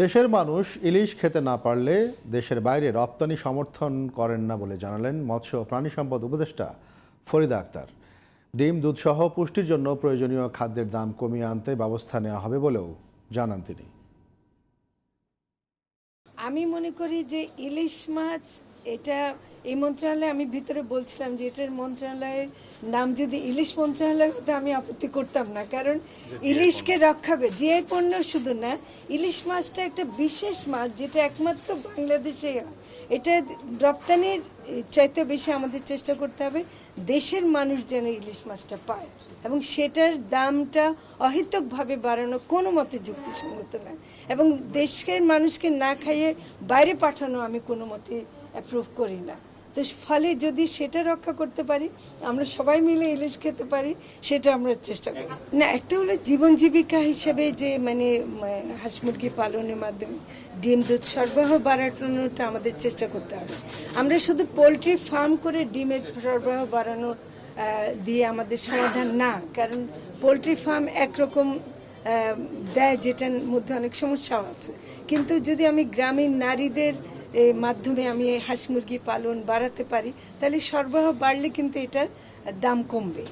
দেশের মানুষ ইলিশ খেতে না পারলে দেশের বাইরে রপ্তানি সমর্থন করেন না বলে জানালেন মৎস্য ও প্রাণী সম্পদ উপদেষ্টা ফরিদা আক্তার। ডিম দুধসহ পুষ্টির জন্য প্রয়োজনীয় খাদ্যের দাম কমিয়ে আনতে ব্যবস্থা নেওয়া হবে বলেও জানান তিনি। আমি মনে করি যে ইলিশ মাছ এটা এই মন্ত্রণালয়ে আমি ভিতরে বলছিলাম যে এটার মন্ত্রণালয়ের নাম যদি ইলিশ মন্ত্রণালয় হতো আমি আপত্তি করতাম না। কারণ ইলিশকে রক্ষাবে যে পণ্য শুধু না ইলিশ মাছটা একটা বিশেষ মাছ যেটা একমাত্র বাংলাদেশে এটা রপ্তানির চাইতে বেশি আমাদের চেষ্টা করতে হবে দেশের মানুষ যেন ইলিশ মাছটা পায়। এবং সেটার দামটা অহেতুকভাবে বাড়ানো কোনো মতে যুক্তিসঙ্গত না। এবং দেশের মানুষকে না খাইয়ে বাইরে পাঠানো আমি কোনো মতে অ্যাপ্রুভ করি না। তো ফলে যদি সেটা রক্ষা করতে পারি, আমরা সবাই মিলে ইলিশ খেতে পারি, সেটা আমরা চেষ্টা করি। না, একটা হলো জীবন জীবিকা হিসেবে যে মানে হাঁস মুরগি পালনের মাধ্যমে ডিম দুধ সরবরাহ বাড়ানোটা আমাদের চেষ্টা করতে হবে। আমরা শুধু পোলট্রি ফার্ম করে ডিমের সরবরাহ বাড়ানো দিয়ে আমাদের সমাধান না, কারণ পোলট্রি ফার্ম একরকম দেয় যেটার মধ্যে অনেক সমস্যাও আছে। কিন্তু যদি আমি গ্রামীণ নারীদের মাধ্যমে আমি হাঁস মুরগি পালন বাড়াতে পারি তাহলে সরবরাহ বাড়লে কিন্তু এটার দাম কমবে।